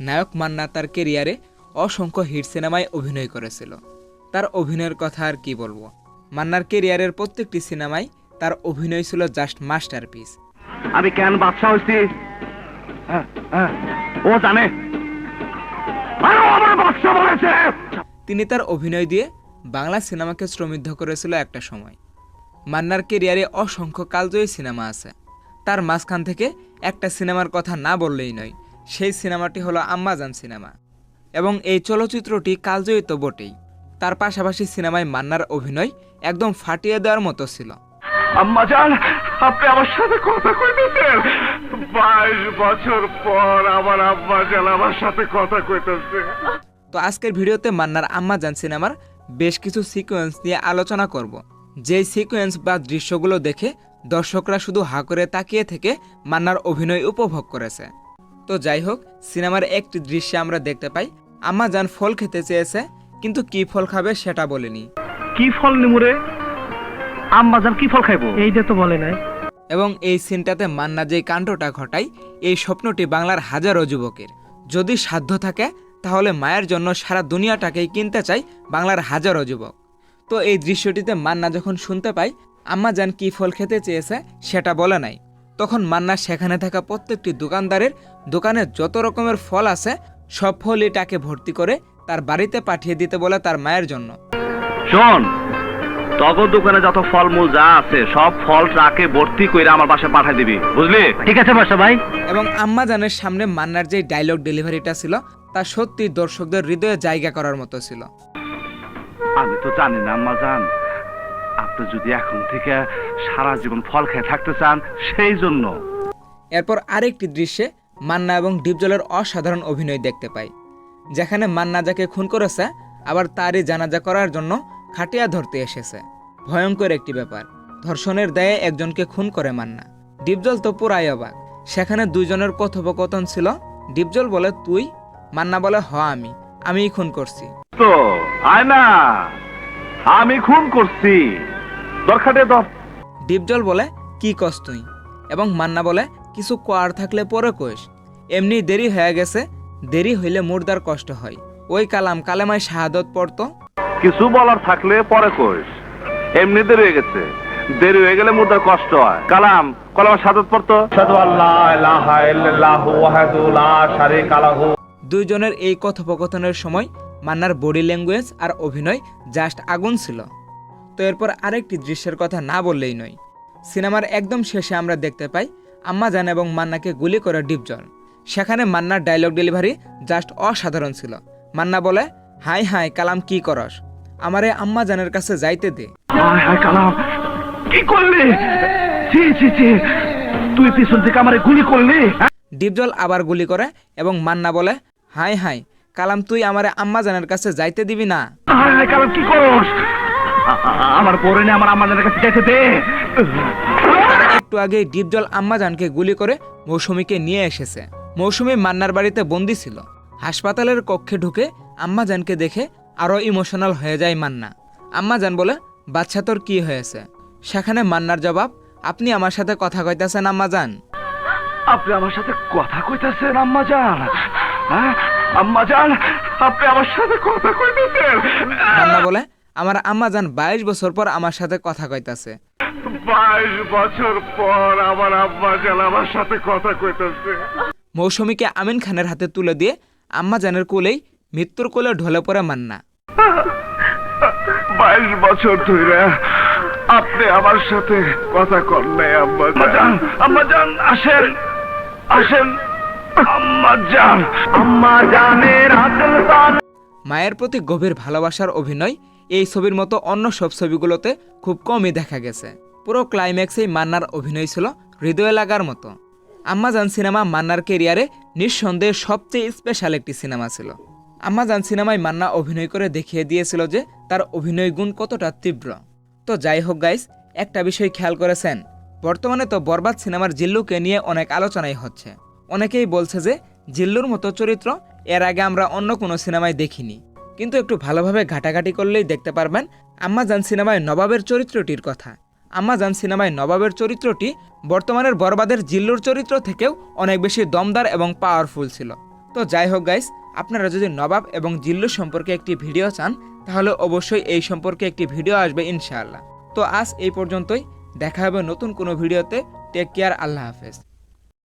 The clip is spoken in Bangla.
নায়ক মান্না তার কেরিয়ারে অসংখ্য হিট সিনেমায় অভিনয় করেছিল। তার অভিনয়ের কথা আর কি বলব? মান্নার কেরিয়ারের প্রত্যেকটি সিনেমায় তার অভিনয় ছিল জাস্ট মাস্টারপিস আমি কেন বাদশা হয়েছি? হ্যাঁ, হ্যাঁ, ও জানে। তিনি তার অভিনয় দিয়ে বাংলা সিনেমাকে শ্রমিদ্ধ করেছিল একটা সময়। মান্নার কেরিয়ারে অসংখ্য কালজয়ী সিনেমা আছে। তার মাঝখান থেকে একটা সিনেমার কথা না বললেই নয় সেই সিনেমাটি হলো আম্মাজান সিনেমা। এবং এই চলচ্চিত্রটি কালজয়ী তো বটেই। তার পাশাপাশি সিনেমায় মান্নার অভিনয় একদম ফাটিয়ে দেওয়ার মতো ছিল। আম্মা জান আপনি আমার সাথে কথা কইতেছেন? বাইশ বছর পর আমার আম্মা জান আমার সাথে কথা কইতেছে। তো আজকের ভিডিওতে মান্নার আম্মাজান সিনেমার বেশ কিছু সিকোয়েন্স নিয়ে আলোচনা করব। যেই সিকোয়েন্স বা দৃশ্যগুলো দেখে দর্শকরা শুধু হা করে তাকিয়ে থেকে মান্নার অভিনয় উপভোগ করেছে। তো যাই হোক সিনেমার একটি দৃশ্যে আমরা দেখতে পাই আম্মাজান ফল খেতে চেয়েছে কিন্তু কি ফল খাবে সেটা বলেনি। কি ফল নিমুরে আম্মা জান কি ফল খাইবো? এইটা তো বলে নাই। এবং এই সিনটাতে মান্না যে কাণ্ডটা ঘটায় এই স্বপ্নটি বাংলার হাজারো যুবকের। যদি সাধ্য থাকে তাহলে মায়ের জন্য সারা দুনিয়াটাকেই কিনতে চাই বাংলার হাজারো যুবক। তো এই দৃশ্যটিতে মান্না যখন শুনতে পায় আম্মা যান কি ফল খেতে চেয়েছে সেটা বলে নাই। তখন মান্না সেখানে থাকা প্রত্যেকটি দোকানদারের দোকানে যত রকমের ফল আছে সব ফলই টাকে ভর্তি করে তার বাড়িতে পাঠিয়ে দিতে বলে তার মায়ের জন্য। শোন তগর দোকানে যত ফলমূল যা আছে সব ফল ট্রাকে ভর্তি কইরা আমার বাসায় পাঠাই দিবি বুঝলি? ঠিক আছে বাসা ভাই। এবং আম্মা জানের সামনে মান্নার যে ডায়লগ ডেলিভারিটা ছিল তা সত্যি দর্শকদের হৃদয়ে জায়গা করার মতো ছিল। আমি তো জানি না আম্মা জান। আপনি যদি এখন থেকে সারা জীবন ফল খেয়ে থাকতে চান সেই জন্য। এরপর আরেকটি দৃশ্যে মান্না এবং ডিপজলের অসাধারণ অভিনয় দেখতে পাই যেখানে মান্না যাকে খুন করেছে আবার তারই জানাজা করার জন্য খাটিয়া ধরতে এসেছে। ভয়ঙ্কর একটি ব্যাপার ধর্ষণের দায়ে একজনকে খুন করে মান্না। ডিপজল তো পুরাই অবাক সেখানে দুইজনের কথোপকথন ছিল ডিপজল বলে তুই? মান্না বলে হ আমি আমিই খুন করছি। তো আয় না আমি খুন করছি। দরকারে দর ডিপজল বলে কি কস তুই? এবং মান্না বলে কিছু কোয়ার থাকলে পরে কোষ এমনি দেরি হয়ে গেছে দেরি হইলে মুর্দার কষ্ট হয়। ওই কালাম কালেমায় শাহাদত পড়তো। কিছু বলার থাকলে পরে কইস। এমনি দেরি হয়ে গেছে দেরি হয়ে গেলে মুদ্রার কষ্ট হয়। কালাম কলাম সাদত পড়তো? দুইজনের এই কথোপকথনের সময় মান্নার বডি ল্যাঙ্গুয়েজ আর অভিনয় জাস্ট আগুন ছিল। তো এরপর আরেকটি দৃশ্যের কথা না বললেই নয়। সিনেমার একদম শেষে আমরা দেখতে পাই আম্মা জান এবং মান্নাকে গুলি করে ডিপজল সেখানে মান্নার ডায়লগ ডেলিভারি জাস্ট অসাধারণ ছিল। মান্না বলে হাই হাই কালাম কি করস? আমারে আম্মা জানের কাছে যাইতে দে। হায় কালাম কি করলি? ছি ছি ছি তুই পিছন থেকে আমারে গুলি করলি? ডিপজল আবার গুলি করে এবং মান্না বলে হাই হাই কালাম তুই আমারে আম্মা জানের কাছে যাইতে দিবি না? কালাম কি করস? আমার পরে নে আমার আমাদের কাছে যাইতে দে। একটু আগে ডিপজল আম্মাজানকে গুলি করে মৌসুমীকে নিয়ে এসেছে। মৌসুমী মান্নার বাড়িতে বন্দি ছিল। হাসপাতালের কক্ষে ঢুকে আম্মাজানকে দেখে আরও ইমোশনাল হয়ে যায় মান্না। আম্মাজান বলে বাচ্চা তোর কি হয়েছে? সেখানে মান্নার জবাব আপনি আমার সাথে কথা কইতাছেন আম্মাজান। আপনি আমার সাথে কথা কইতাছেন আম্মা জান হ্যাঁ? আম্মা জান আপনি আমার সাথে কথা কইতেছেন। মান্না বলে আমার আম্মাজান বাইশ বছর পর আমার সাথে কথা কইতাছে। বাইশ বছর পর আমার আম্মা জান আমার সাথে কথা কইতেছে। মৌসুমীকে আমিন খানের হাতে তুলে দিয়ে আম্মাজানের কোলেই মৃত্যুর কোলে ঢলে পড়ে মান্না। বাইশ বছর ধরে আপনি আমার সাথে কথা কর নাই আম্মা জান। আম্মা জান আসেন আসেন। আম্মা জান আম্মা জানের আদল মায়ের প্রতি গভীর ভালোবাসার অভিনয় এই ছবির মতো অন্য সব ছবিগুলোতে খুব কমই দেখা গেছে। পুরো ক্লাইম্যাক্সেই মান্নার অভিনয় ছিল হৃদয়ে লাগার মতো। আম্মাজান সিনেমা মান্নার কেরিয়ারে নিঃসন্দেহে সবচেয়ে স্পেশাল একটি সিনেমা ছিল। আম্মাজান সিনেমায় মান্না অভিনয় করে দেখিয়ে দিয়েছিল যে তার অভিনয় গুণ কতটা তীব্র। তো যাই হোক গাইস একটা বিষয় খেয়াল করেছেন, বর্তমানে তো বরবাদ সিনেমার জিল্লুকে নিয়ে অনেক আলোচনাই হচ্ছে। অনেকেই বলছে যে জিল্লুর মতো চরিত্র এর আগে আমরা অন্য কোনো সিনেমায় দেখিনি। কিন্তু একটু ভালোভাবে ঘাটাঘাটি করলেই দেখতে পারবেন আম্মাজান সিনেমায় নবাবের চরিত্রটির কথা। আম্মাজান সিনেমায় নবাবের চরিত্রটি বর্তমানের বরবাদের জিল্লুর চরিত্র থেকেও অনেক বেশি দমদার এবং পাওয়ারফুল ছিল। তো যাই হোক গাইস আপনারা যদি নবাব এবং জিল্লু সম্পর্কে একটি ভিডিও চান, তাহলে অবশ্যই এই সম্পর্কে একটি ভিডিও আসবে ইনশাআল্লাহ। তো আজ এই পর্যন্তই, দেখা হবে নতুন কোনো ভিডিওতে। টেক কেয়ার আল্লাহ হাফেজ।